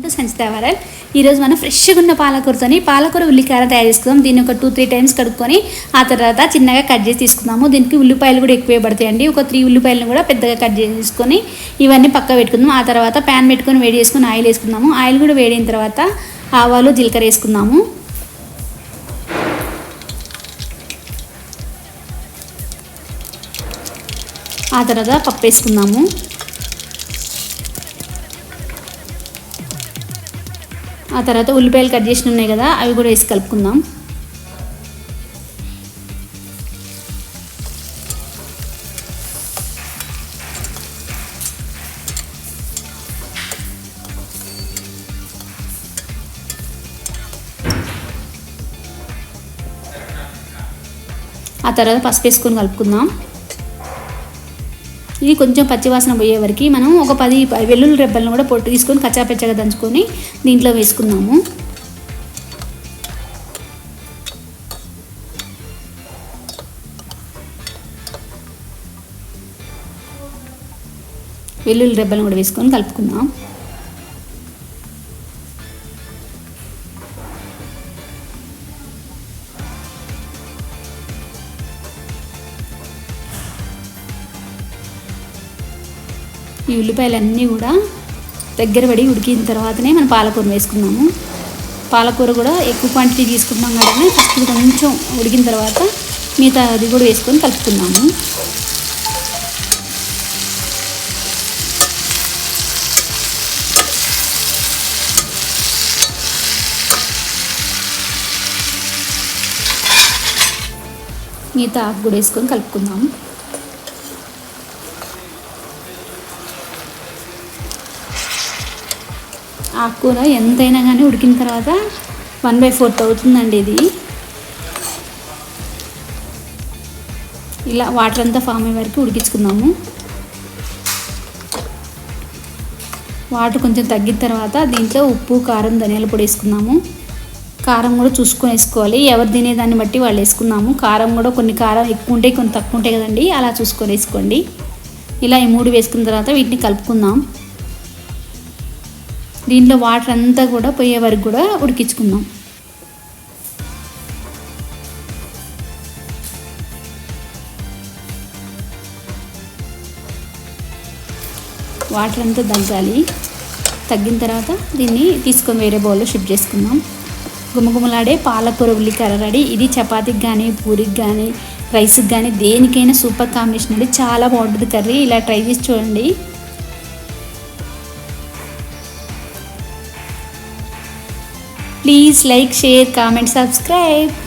To సంచిత ఈరోజు మనం ఫ్రెష్గా ఉన్న పాలకూరతోని పాలకూర ఉల్లికార తయారు చేసుకుందాం. దీన్ని ఒక టూ త్రీ టైమ్స్ కడుక్కొని ఆ తర్వాత చిన్నగా కట్ చేసి తీసుకుందాము. దీనికి ఉల్లిపాయలు కూడా ఎక్కువ పడతాయండి. ఒక త్రీ ఉల్లిపాయలను కూడా పెద్దగా కట్ చేసుకొని ఇవన్నీ పక్క పెట్టుకుందాం ఆ తర్వాత ప్యాన్ పెట్టుకొని వేడి చేసుకొని ఆయిల్ వేసుకుందాము. ఆయిల్ కూడా వేడిన తర్వాత ఆవాలు జీలకర్ర వేసుకుందాము. ఆ తర్వాత పప్పు వేసుకుందాము. ఆ తర్వాత ఉల్లిపాయలు కట్ చేసి ఉన్నాయి కదా అవి కూడా వేసి కలుపుకుందాం. ఆ తర్వాత పసుపు వేసుకొని కలుపుకుందాం. ఇది కొంచెం పచ్చివాసన పోయే వరకు మనం ఒక పది వెల్లుల్లి రెబ్బలను కూడా పొట్టు తీసుకొని కచ్చాపెచ్చగా దంచుకొని దీంట్లో వేసుకుందాము. వెల్లుల్లి రెబ్బలను కూడా వేసుకొని కలుపుకుందాం. ఈ ఉల్లిపాయలన్నీ కూడా దగ్గర పడి ఉడికిన తర్వాతనే మనం పాలకూర వేసుకున్నాము. పాలకూర కూడా ఎక్కువ క్వాంటిటీ తీసుకుంటున్నాం కాబట్టి ఫస్ట్ కొంచెం ఉడికిన తర్వాత మిగతా అది కూడా వేసుకొని కలుపుకున్నాము మిగతా ఆకు కూడా వేసుకొని కలుపుకుందాము. ఆకుకూర ఎంతైనా కానీ ఉడికిన తర్వాత వన్ బై ఫోర్త్ అవుతుందండి ఇది. ఇలా వాటర్ అంతా ఫామ్ అయ్యే వరకు ఉడికించుకుందాము. వాటర్ కొంచెం తగ్గిన తర్వాత దీంట్లో ఉప్పు కారం ధనియాల పొడి వేసుకుందాము. కారం కూడా చూసుకొని వేసుకోవాలి. ఎవరు తినేదాన్ని బట్టి వాళ్ళు వేసుకున్నాము కారం కూడా కొన్ని కారం ఎక్కువ ఉంటాయి కొన్ని తక్కువ ఉంటాయి కదండి. అలా చూసుకొని వేసుకోండి. ఇలా ఈ మూడు వేసుకున్న తర్వాత వీటిని కలుపుకుందాం. దీంట్లో వాటర్ అంతా కూడా పోయే వరకు కూడా ఉడికించుకుందాం. వాటర్ అంతా తగ్గాలి తగ్గిన తర్వాత దీన్ని తీసుకొని వేరే బౌల్లో షిఫ్ట్ చేసుకుందాం. గుమగుమలాడే పాలకూర ఉల్లికార రెడీ ఇది చపాతీకి కానీ పూరికి కానీ రైస్కి కానీ దేనికైనా సూపర్ కాంబినేషన్ అండి. చాలా బాగుంటుంది కర్రీ. ఇలా ట్రై చేసి చూడండి. Please like, share, comment, subscribe.